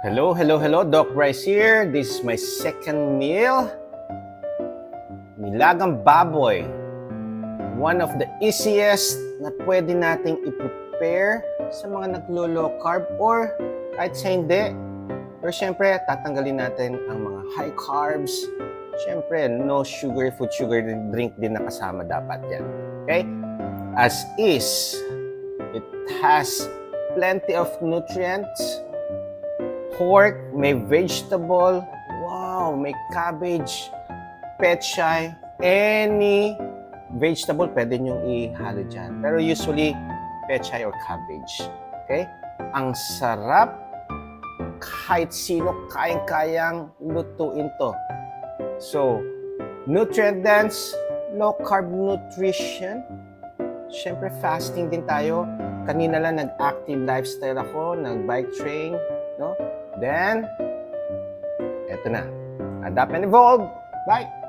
Hello, hello, hello. Doc Bryce here. This is my second meal. Nilagang baboy. One of the easiest na pwede nating i-prepare sa mga naglo-low carb or kahit sa hindi. Pero syempre, tatanggalin natin ang mga high carbs. Syempre, no sugar food, sugar drink din na kasama dapat yan. Okay? As is, it has plenty of nutrients. Pork, may vegetable, wow, may cabbage, pechay, any vegetable pwede nyo ihalo dyan. Pero usually, pechay or cabbage. Okay? Ang sarap, kahit sino kayang-kayang lutuin to. So, nutrient dense, low carb nutrition. Siyempre, fasting din tayo. Kanina lang nag-active lifestyle ako, nag-bike train, no? Then, eto na. Adapt and evolve. Bye!